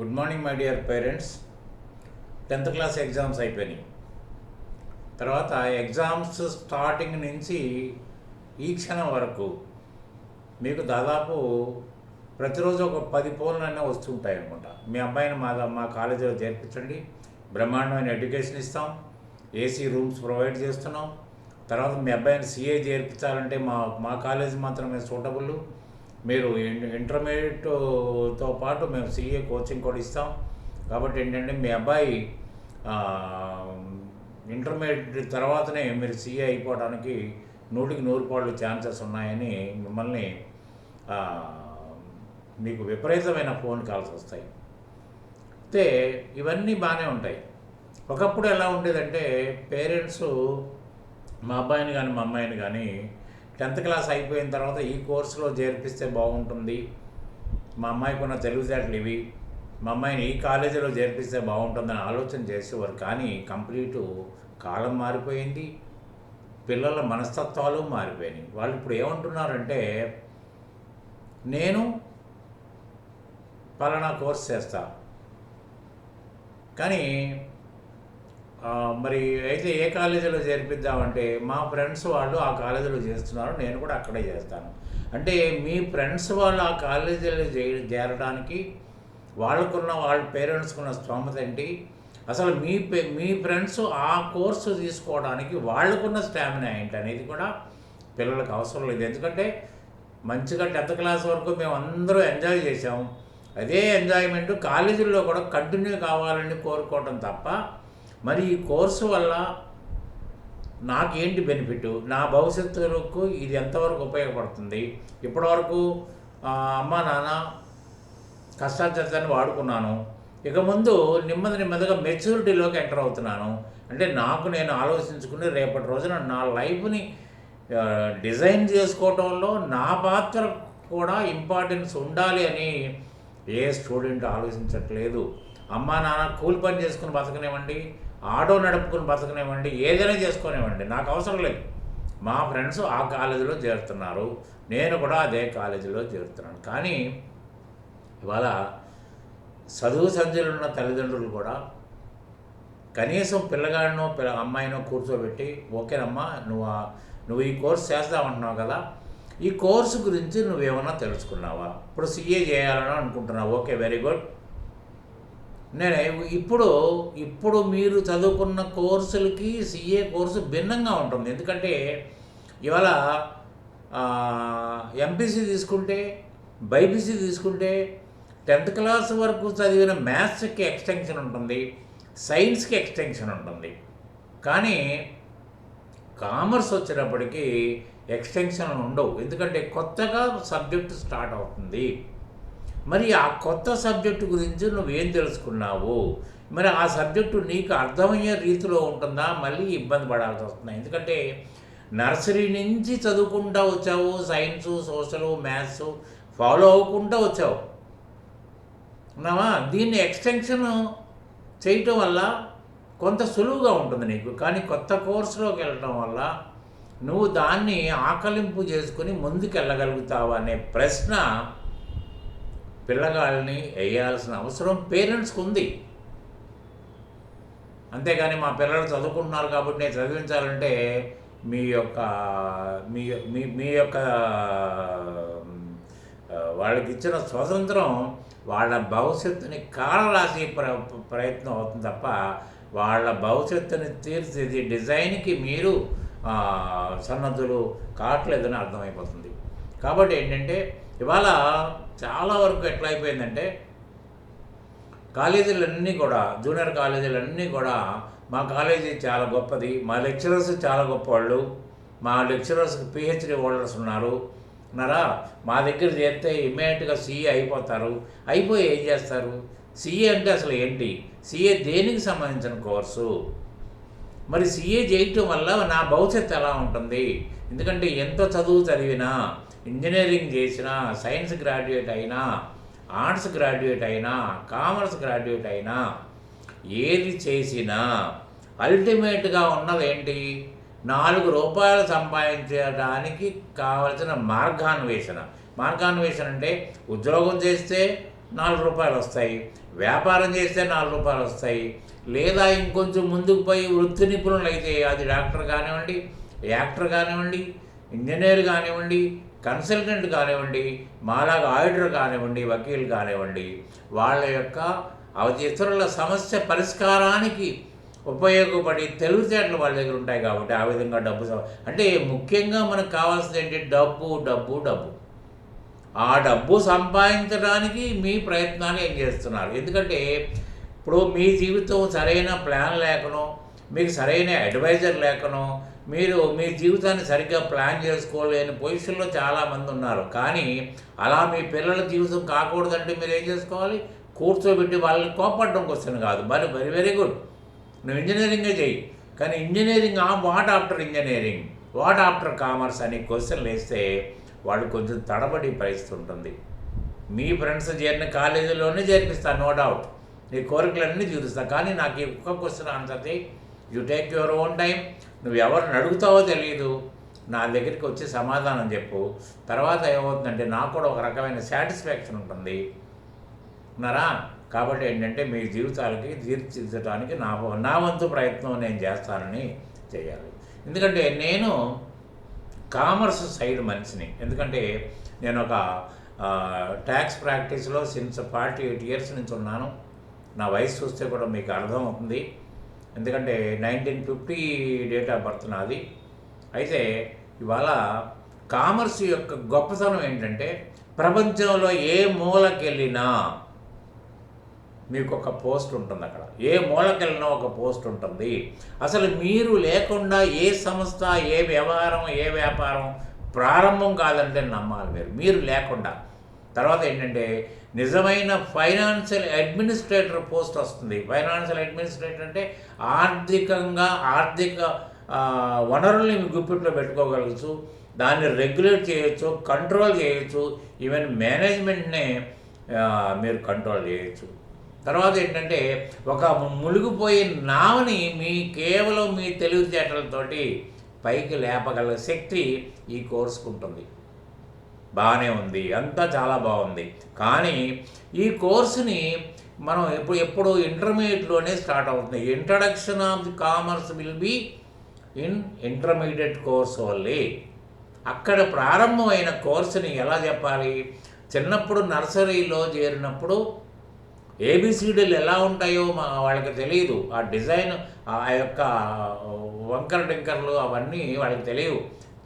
Good morning my dear parents tenth class exams అయిపోయినాయి. తర్వాత exams starting నుంచి ఈ క్షణం వరకు మీకు దాదాపు ప్రతిరోజు ఒక పది పోలనైనా వస్తుంటాయి అనమాట మీ అబ్బాయిని మా మా కాలేజీలో చేర్పించండి. బ్రహ్మాండమైన ఎడ్యుకేషన్ ఇస్తాం. ఏసీ రూమ్స్ ప్రొవైడ్ చేస్తున్నాం. తర్వాత మీ అబ్బాయిని సీఏ చేర్పించాలంటే మా మా కాలేజ్ మాత్రమే సూటబుల్ మీరు ఇంటర్మీడియట్తో పాటు మేము సిఏ కోచింగ్ కూడా ఇస్తాం. కాబట్టి ఏంటంటే మీ అబ్బాయి ఇంటర్మీడియట్ తర్వాతనే మీరు సిఏ అయిపోవడానికి నూటికి నూరు పాళ్ళు ఛాన్సెస్ ఉన్నాయని మిమ్మల్ని మీకు విపరీతమైన ఫోన్ కాల్స్ వస్తాయి. అయితే ఇవన్నీ బాగానే ఉంటాయి. ఒకప్పుడు ఎలా ఉండేదంటే పేరెంట్స్ మా అబ్బాయిని కానీ మా అమ్మాయిని కానీ టెన్త్ క్లాస్ అయిపోయిన తర్వాత ఈ కోర్సులో చేర్పిస్తే బాగుంటుంది. మా అమ్మాయికి ఉన్న తెలివితేటలు ఇవి. మా అమ్మాయిని ఈ కాలేజీలో చేర్పిస్తే బాగుంటుందని ఆలోచన చేసేవారు. కానీ కంప్లీటు కాలం మారిపోయింది. పిల్లల మనస్తత్వాలు మారిపోయినాయి. వాళ్ళు ఇప్పుడు ఏమంటున్నారంటే నేను పలానా కోర్స్ చేస్తా. కానీ మరి అయితే ఏ కాలేజీలో చేర్పిద్దామంటే మా ఫ్రెండ్స్ వాళ్ళు ఆ కాలేజీలో చేస్తున్నారు నేను కూడా అక్కడే చేస్తాను. అంటే మీ ఫ్రెండ్స్ వాళ్ళు ఆ కాలేజీలో చే చేరడానికి వాళ్ళకున్న వాళ్ళ పేరెంట్స్కున్న స్తోమత ఏంటి? అసలు మీ పే- మీ ఫ్రెండ్స్ ఆ కోర్సు తీసుకోవడానికి వాళ్ళకున్న స్టామినా ఏంటి అనేది కూడా పిల్లలకు అవసరం లేదు. ఎందుకంటే మంచిగా టెన్త్ క్లాస్ వరకు మేము అందరూ ఎంజాయ్ చేసాం అదే ఎంజాయ్మెంట్ కాలేజీల్లో కూడా కంటిన్యూ కావాలని కోరుకోవటం తప్ప మరి ఈ కోర్సు వల్ల నాకేంటి బెనిఫిట్? నా భవిష్యత్తుకు ఇది ఎంతవరకు ఉపయోగపడుతుంది? ఇప్పటివరకు అమ్మ నాన్న కష్టాచరితాన్ని వాడుకున్నాను. ఇక ముందు నెమ్మది నెమ్మదిగా మెచ్యూరిటీలోకి ఎంటర్ అవుతున్నాను. అంటే నాకు నేను ఆలోచించుకుని రేపటి రోజున నా లైఫ్ని డిజైన్ చేసుకోవటంలో నా పాత్ర కూడా ఇంపార్టెన్స్ ఉండాలి అని ఏ స్టూడెంట్ ఆలోచించట్లేదు. అమ్మా నాన్న కూలి పని చేసుకుని బతకనివ్వండి. ఆటో నడుపుకుని బతకనివ్వండి ఏదైనా చేసుకునేవ్వండి. నాకు అవసరం లేదు. మా ఫ్రెండ్స్ ఆ కాలేజీలో చేరుతున్నారు. నేను కూడా అదే కాలేజీలో చేరుతున్నాను. కానీ ఇవాళ చదువు సంధ్యలు ఉన్న తల్లిదండ్రులు కూడా కనీసం పిల్లగాడినో పిల్ల అమ్మాయినో కూర్చోబెట్టి ఓకేనమ్మా నువ్వు నువ్వు ఈ కోర్స్ చేస్తామంటున్నావు కదా ఈ కోర్సు గురించి నువ్వేమన్నా తెలుసుకున్నావా? ఇప్పుడు సిఏ చేయాలని అనుకుంటున్నావు. Okay very good. నేను ఇప్పుడు ఇప్పుడు మీరు చదువుకున్న కోర్సులకి సిఏ కోర్సు భిన్నంగా ఉంటుంది. ఎందుకంటే ఇవాళ ఎంపీసీ తీసుకుంటే బైపీసీ తీసుకుంటే టెన్త్ క్లాస్ వరకు చదివిన మ్యాథ్స్కి ఎక్స్టెన్షన్ ఉంటుంది సైన్స్కి ఎక్స్టెన్షన్ ఉంటుంది. కానీ కామర్స్ వచ్చేటప్పటికి ఎక్స్టెన్షన్ ఉండవు. ఎందుకంటే కొత్తగా సబ్జెక్ట్ స్టార్ట్ అవుతుంది. మరి ఆ కొత్త సబ్జెక్టు గురించి నువ్వేం తెలుసుకున్నావు? మరి ఆ సబ్జెక్టు నీకు అర్థమయ్యే రీతిలో ఉంటుందా? మళ్ళీ ఇబ్బంది పడాల్సి వస్తుంది. ఎందుకంటే నర్సరీ నుంచి చదువుకుంటూ వచ్చావు సైన్స్ సోషల్ మ్యాథ్స్ ఫాలో అవ్వకుండా వచ్చావు. ఉన్నావా? దీన్ని ఎక్స్టెన్షన్ చేయటం వల్ల కొంత సులువుగా ఉంటుంది నీకు. కానీ కొత్త కోర్సులోకి వెళ్ళటం వల్ల నువ్వు దాన్ని ఆకలింపు చేసుకుని ముందుకు వెళ్ళగలుగుతావు అనే ప్రశ్న పిల్లగాళ్ళని వేయాల్సిన అవసరం పేరెంట్స్కి ఉంది అంతేగాని మా పిల్లలు చదువుకుంటున్నారు కాబట్టి నేను చదివించాలంటే మీ యొక్క మీ మీ మీ యొక్క వాళ్ళకి ఇచ్చిన స్వతంత్రం వాళ్ళ భవిష్యత్తుని కాలరాసి ప్ర ప్రయత్నం అవుతుంది తప్ప వాళ్ళ భవిష్యత్తుని తీర్చిది డిజైన్కి మీరు సన్నద్ధులు కావట్లేదని అర్థమైపోతుంది. కాబట్టి ఏంటంటే ఇవాళ చాలా వరకు ఎట్లా అయిపోయిందంటే కాలేజీలన్నీ కూడా జూనియర్ కాలేజీలన్నీ కూడా మా కాలేజీ చాలా గొప్పది మా లెక్చరర్స్ చాలా గొప్పవాళ్ళు మా లెక్చరర్స్కి పిహెచ్డి హోల్డర్స్ ఉన్నారు. ఉన్నారా? మా దగ్గర చేస్తే ఇమ్మీడియట్గా సీఏ అయిపోతారు. అయిపోయి ఏం చేస్తారు? సీఏ అంటే అసలు ఏంటి? సీఏ దేనికి సంబంధించిన కోర్సు? మరి సీఏ చేయటం వల్ల నా భవిష్యత్తు ఎలా ఉంటుంది? ఎందుకంటే ఎంత చదువు చదివినా ఇంజనీరింగ్ చేసినా సైన్స్ గ్రాడ్యుయేట్ అయినా ఆర్ట్స్ గ్రాడ్యుయేట్ అయినా కామర్స్ గ్రాడ్యుయేట్ అయినా ఏది చేసినా అల్టిమేట్గా ఉన్నది ఏంటి నాలుగు రూపాయలు సంపాదించడానికి కావలసిన మార్గాన్వేషణ. మార్గాన్వేషణ అంటే ఉద్యోగం చేస్తే నాలుగు రూపాయలు వస్తాయి వ్యాపారం చేస్తే నాలుగు రూపాయలు వస్తాయి లేదా ఇంకొంచెం ముందుకు పోయి వృత్తి నిపుణులు అయితే అది డాక్టర్ కానివ్వండి యాక్టర్ కానివ్వండి ఇంజనీర్ కానివ్వండి కన్సల్టెంట్ కానివ్వండి మాలాగా ఆడిటర్ కానివ్వండి వకీలు కానివ్వండి వాళ్ళ యొక్క అవ- ఇతరుల సమస్య పరిష్కారానికి ఉపయోగపడి తెలివితేటలు వాళ్ళ దగ్గర ఉంటాయి కాబట్టి ఆ విధంగా డబ్బు అంటే ముఖ్యంగా మనకు కావాల్సింది ఏంటి? డబ్బు డబ్బు డబ్బు. ఆ డబ్బు సంపాదించడానికి మీ ప్రయత్నాలు ఏం చేస్తున్నారు? ఎందుకంటే ఇప్పుడు మీ జీవితం సరైన ప్లాన్ లేకనో మీకు సరైన అడ్వైజర్ లేకనో మీరు మీ జీవితాన్ని సరిగ్గా ప్లాన్ చేసుకోలేని పొజిషన్లో చాలామంది ఉన్నారు. కానీ అలా మీ పిల్లల జీవితం కాకూడదంటే మీరు ఏం చేసుకోవాలి? కూర్చోబెట్టి వాళ్ళని కోపడడం క్వశ్చన్ కాదు. మరి వెరీ వెరీ గుడ్ నువ్వు ఇంజనీరింగే చెయ్యి. కానీ ఇంజనీరింగ్ ఆ what after engineering what after commerce అని క్వశ్చన్లు వేస్తే వాళ్ళు కొంచెం తడబడి పరిస్థితి ఉంటుంది మీ ఫ్రెండ్స్ చేరిన కాలేజీలోనే చేర్పిస్తాను నో డౌట్ నీ కోరికలన్నీ తీరుస్తా. కానీ నాకు ఈ ఒక్క క్వశ్చన్ ఆన్సర్ చేయి you take your own time నువ్వు ఎవరిని అడుగుతావో తెలియదు నా దగ్గరికి వచ్చి సమాధానం చెప్పు. తర్వాత ఏమవుతుందంటే నాకు కూడా ఒక రకమైన సాటిస్ఫాక్షన్ ఉంటుంది. ఉన్నారా? కాబట్టి ఏంటంటే మీ జీవితాలకి తీర్చిదిద్దడానికి నా నా వంతు ప్రయత్నం నేను చేస్తానని చేయాలి ఎందుకంటే నేను కామర్స్ సైడ్ మనిషిని. ఎందుకంటే నేను ఒక ట్యాక్స్ ప్రాక్టీస్లో సిన్స్ ఫార్టీ ఎయిట్ ఇయర్స్ నుంచి ఉన్నాను. నా వయసు చూస్తే కూడా మీకు అర్థమవుతుంది. ఎందుకంటే nineteen fifty date of birth నాది అయితే ఇవాళ కామర్స్ యొక్క గొప్పతనం ఏంటంటే ప్రపంచంలో ఏ మూలకెళ్ళినా మీకు ఒక పోస్ట్ ఉంటుంది అక్కడ. ఏ మూలకెళ్ళినా ఒక పోస్ట్ ఉంటుంది. అసలు మీరు లేకుండా ఏ సంస్థ ఏ వ్యవహారం ఏ వ్యాపారం ప్రారంభం కాదంటే నమ్మాలి మీరు. మీరు లేకుండా. తర్వాత ఏంటంటే నిజమైన ఫైనాన్షియల్ అడ్మినిస్ట్రేటర్ పోస్ట్ వస్తుంది. ఫైనాన్షియల్ అడ్మినిస్ట్రేటర్ అంటే ఆర్థికంగా ఆర్థిక వనరుల్ని మీ గుప్పిట్లో పెట్టుకోగలచ్చు దాన్ని రెగ్యులేట్ చేయొచ్చు కంట్రోల్ చేయొచ్చు ఈవెన్ మేనేజ్మెంట్నే మీరు కంట్రోల్ చేయొచ్చు. తర్వాత ఏంటంటే ఒక మునిగిపోయే నావని మీ కేవలం మీ తెలివితేటలతోటి పైకి లేపగల శక్తి ఈ కోర్సుకుంటుంది బాగానే ఉంది అంతా చాలా బాగుంది. కానీ ఈ కోర్సుని మనం ఎప్పుడు ఎప్పుడు ఇంటర్మీడియట్లోనే స్టార్ట్ అవుతుంది. Introduction of the commerce will be in intermediate course only అక్కడ ప్రారంభమైన కోర్సుని ఎలా చెప్పాలి? చిన్నప్పుడు నర్సరీలో చేరినప్పుడు ఏబిసిడీలు ఎలా ఉంటాయో మా వాళ్ళకి తెలియదు. ఆ డిజైన్ ఆ యొక్క వంకర టింకర్లు అవన్నీ వాళ్ళకి తెలియవు.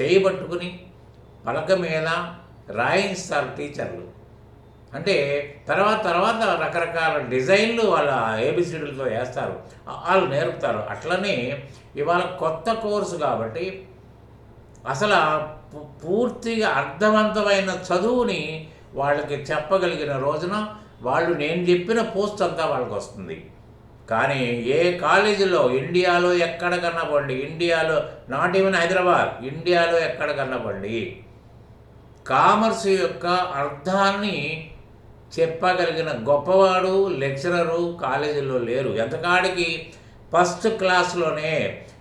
చేయబట్టుకుని పలక మీద రాయిస్తారు టీచర్లు. అంటే తర్వాత తర్వాత రకరకాల డిజైన్లు వాళ్ళ ఏబిసిడీలతో వేస్తారు. వాళ్ళు నేర్పుతారు. అట్లనే ఇవాళ కొత్త కోర్సు కాబట్టి అసలు పూర్తిగా అర్థవంతమైన చదువుని వాళ్ళకి చెప్పగలిగిన రోజున వాళ్ళు నేను చెప్పిన పోస్ట్ అంతా వాళ్ళకి వస్తుంది. కానీ ఏ కాలేజీలో ఇండియాలో ఎక్కడ కన్నపండి ఇండియాలో నాట్ ఈవెన్ హైదరాబాద్ ఇండియాలో ఎక్కడ కన్నపండి కామర్స్ యొక్క అర్థాన్ని చెప్పగలిగిన గొప్పవాడు లెక్చరరు కాలేజీలో లేరు. ఎంతకాడికి? ఫస్ట్ క్లాస్లోనే.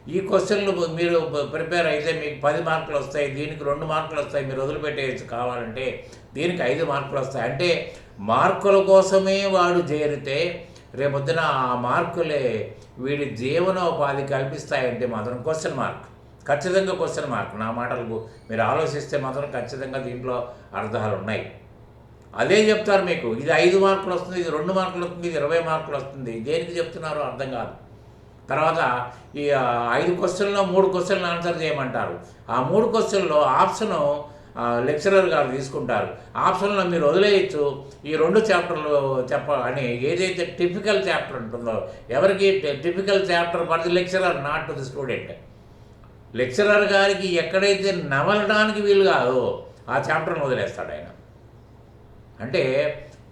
ఈ క్వశ్చన్లు మీరు ప్రిపేర్ అయితే మీకు పది మార్కులు వస్తాయి దీనికి రెండు మార్కులు వస్తాయి మీరు వదిలిపెట్టేయచ్చు కావాలంటే దీనికి ఐదు మార్కులు వస్తాయి. అంటే మార్కుల కోసమే వాడు చేరితే రేపొద్దున ఆ మార్కులే వీడి జీవనోపాధి కల్పిస్తాయంటే మాత్రం క్వశ్చన్ మార్క్. ఖచ్చితంగా క్వశ్చన్ మార్క్ నా మాటలకు మీరు ఆలోచిస్తే మాత్రం ఖచ్చితంగా దీంట్లో అర్థాలు ఉన్నాయి. అదే చెప్తారు మీకు ఇది ఐదు మార్కులు వస్తుంది ఇది రెండు మార్కులు వస్తుంది ఇది ఇరవై మార్కులు వస్తుంది. దేనికి చెప్తున్నారో అర్థం కాదు. తర్వాత ఈ ఐదు క్వశ్చన్లో మూడు క్వశ్చన్లు ఆన్సర్ చేయమంటారు. ఆ మూడు క్వశ్చన్లో ఆప్షను లెక్చరర్ గారు తీసుకుంటారు. ఆప్షన్లో మీరు వదిలేయచ్చు. ఈ రెండు చాప్టర్లు చెప్ప అని ఏదైతే టిపికల్ చాప్టర్ ఉంటుందో ఎవరికి typical chapter for the lecturer not to the student lecturer గారికి ఎక్కడైతే నవలడానికి వీలు కాదో ఆ చాప్టర్ని వదిలేస్తాడు ఆయన. అంటే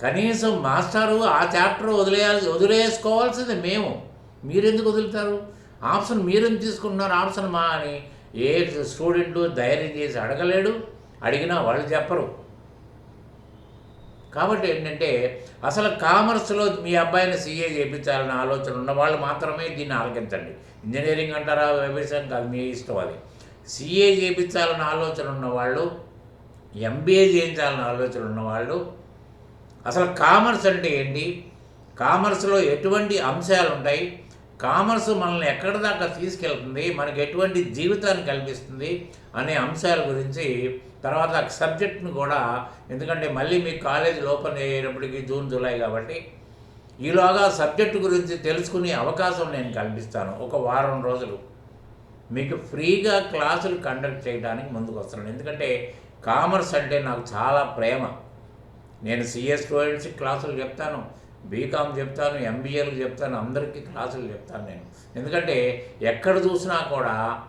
కనీసం మాస్టారు ఆ చాప్టర్ వదిలేయాల్సి వదిలేసుకోవాల్సింది మేము. మీరెందుకు వదులుతారు? ఆప్షన్ మీరెందుకు తీసుకుంటున్నారు? ఆప్షన్ మా అని ఏ స్టూడెంట్ ధైర్యం చేసి అడగలేడు. అడిగినా వాళ్ళు చెప్పరు. కాబట్టి ఏంటంటే అసలు కామర్స్లో మీ అబ్బాయిని సీఏ చేయించాలనే ఆలోచన ఉన్న వాళ్ళు మాత్రమే దీన్ని ఆలకించండి. ఇంజనీరింగ్ అంటారా వ్యవసాయం కాదు మీ ఇష్టం అది. సీఏ చేయించాలన్న ఆలోచన ఉన్నవాళ్ళు ఎంబీఏ చేయించాలన్న ఆలోచన ఉన్నవాళ్ళు అసలు కామర్స్ అంటే ఏంటి? కామర్స్లో ఎటువంటి అంశాలు ఉంటాయి? కామర్స్ మనల్ని ఎక్కడి దాకా తీసుకెళ్తుంది? మనకి ఎటువంటి జీవితాన్ని కల్పిస్తుంది? అనే అంశాల గురించి తర్వాత సబ్జెక్ట్ను కూడా ఎందుకంటే మళ్ళీ మీ కాలేజ్ ఓపెన్ అయ్యేటప్పటికి జూన్ జూలై కాబట్టి ఈలోగా సబ్జెక్టు గురించి తెలుసుకునే అవకాశం నేను కల్పిస్తాను. ఒక వారం రోజులు. మీకు ఫ్రీగా క్లాసులు కండక్ట్ చేయడానికి ముందుకు వస్తున్నాను ఎందుకంటే కామర్స్ అంటే నాకు చాలా ప్రేమ. నేను సిఎస్ స్టూడెంట్స్కి క్లాసులు చెప్తాను. బీకామ్ చెప్తాను ఎంబీఏలకు చెప్తాను అందరికీ క్లాసులు చెప్తాను నేను. ఎందుకంటే ఎక్కడ చూసినా కూడా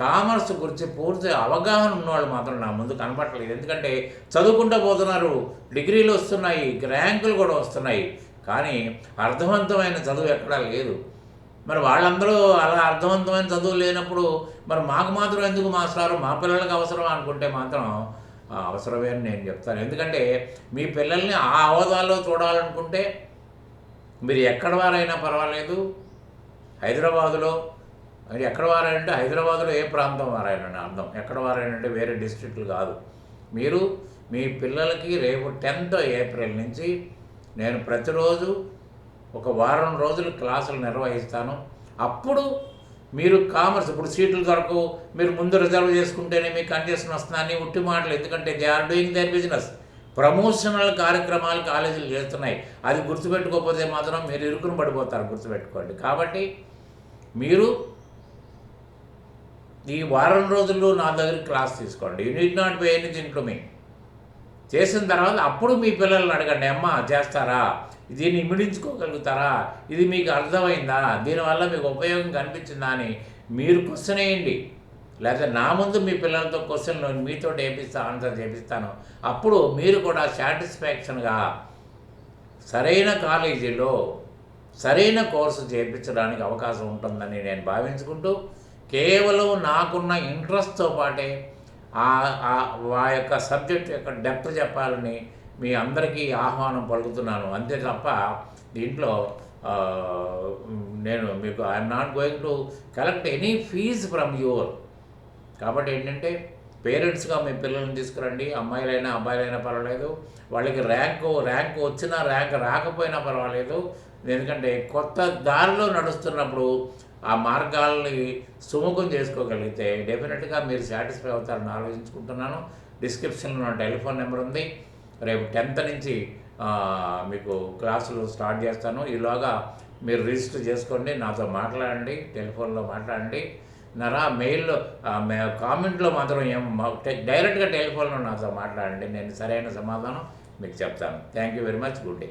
కామర్స్ గురించి పూర్తి అవగాహన ఉన్నవాళ్ళు మాత్రం నా ముందు కనపడలేదు ఎందుకంటే చదువుకుంటూ పోతున్నారు డిగ్రీలు వస్తున్నాయి ర్యాంకులు కూడా వస్తున్నాయి. కానీ అర్థవంతమైన చదువు ఎక్కడా లేదు. మరి వాళ్ళందరూ అలా అర్థవంతమైన చదువు లేనప్పుడు మరి మాకు మాత్రం ఎందుకు మాస్టారు? మా పిల్లలకి అవసరం అనుకుంటే మాత్రం అవసరమే అని నేను చెప్తాను. ఎందుకంటే మీ పిల్లల్ని ఆ హోదాలో చూడాలనుకుంటే మీరు ఎక్కడ వారైనా పర్వాలేదు. హైదరాబాదులో అది ఎక్కడ వారాయంటే హైదరాబాద్లో ఏ ప్రాంతం వారాయనని అర్థం. ఎక్కడ వారాయనంటే వేరే డిస్ట్రిక్ట్లు కాదు. మీరు మీ పిల్లలకి రేపు టెన్త్ ఏప్రిల్ నుంచి నేను ప్రతిరోజు ఒక వారం రోజులు క్లాసులు నిర్వహిస్తాను. అప్పుడు మీరు కామర్స్ ఇప్పుడు సీట్లు దొరకవు. మీరు ముందు రిజర్వ్ చేసుకుంటేనే మీకు కండిషన్ వస్తుందని ఉట్టి మాటలు. ఎందుకంటే they are doing their business promotional కార్యక్రమాలు కాలేజీలు చేస్తున్నాయి. అది గుర్తుపెట్టుకోకపోతే మాత్రం మీరు ఇరుకును పడిపోతారు గుర్తుపెట్టుకోండి. కాబట్టి మీరు ఈ వారం రోజుల్లో నా దగ్గర క్లాస్ తీసుకోండి. You need not pay anything to me చేసిన తర్వాత అప్పుడు మీ పిల్లల్ని అడగండి. అమ్మ చేస్తారా? దీన్ని ఇమిడించుకోగలుగుతారా ఇది మీకు అర్థమైందా? దీనివల్ల మీకు ఉపయోగం కనిపించిందా అని మీరు క్వశ్చన్ వేయండి. లేకపోతే నా ముందు మీ పిల్లలతో క్వశ్చన్లు మీతో చేపిస్తా ఆన్సర్ చేపిస్తాను. అప్పుడు మీరు కూడా సాటిస్ఫాక్షన్గా సరైన కాలేజీలో సరైన కోర్సు చేయించడానికి అవకాశం ఉంటుందని నేను భావించుకుంటూ కేవలం నాకున్న ఇంట్రెస్ట్తో పాటే ఆ యొక్క సబ్జెక్ట్ యొక్క డెప్త్ చెప్పాలని మీ అందరికీ ఆహ్వానం పలుకుతున్నాను. అంతే తప్ప దీంట్లో నేను మీకు I'm not going to collect any fees from your కాబట్టి ఏంటంటే పేరెంట్స్గా మీ పిల్లల్ని తీసుకురండి. అమ్మాయిలైనా అబ్బాయిలైనా పర్వాలేదు. వాళ్ళకి ర్యాంకు ర్యాంక్ వచ్చినా ర్యాంక్ రాకపోయినా పర్వాలేదు. ఎందుకంటే కొత్త దారిలో నడుస్తున్నప్పుడు ఆ మార్గాల్ని సుముఖం చేసుకోగలిగితే డెఫినెట్గా మీరు సాటిస్ఫై అవుతారని ఆలోచించుకుంటున్నాను. డిస్క్రిప్షన్లో నా టెలిఫోన్ నెంబర్ ఉంది. రేపు టెన్త్ నుంచి మీకు క్లాసులు స్టార్ట్ చేస్తాను. ఈలోగా మీరు రిజిస్టర్ చేసుకోండి నాతో మాట్లాడండి టెలిఫోన్లో మాట్లాడండి. నరా మెయిల్లో కామెంట్లో మాత్రం ఏం డైరెక్ట్గా టెలిఫోన్లో నాతో మాట్లాడండి. నేను సరైన సమాధానం మీకు చెప్తాను. Thank you very much. Good day.